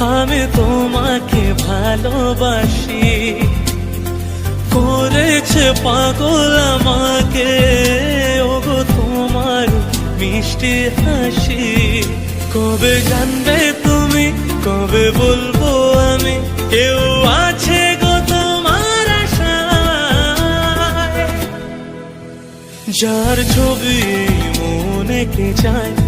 আমি তোমাকে ভালোবাসি। করেছে পাগল আমাকে, ওগো তোমার মিষ্টি হাসি। কবে জানবে তুমি, কবে বলব আমি? কেউ আছে গো তোমার যার ছবি মনে কে যায়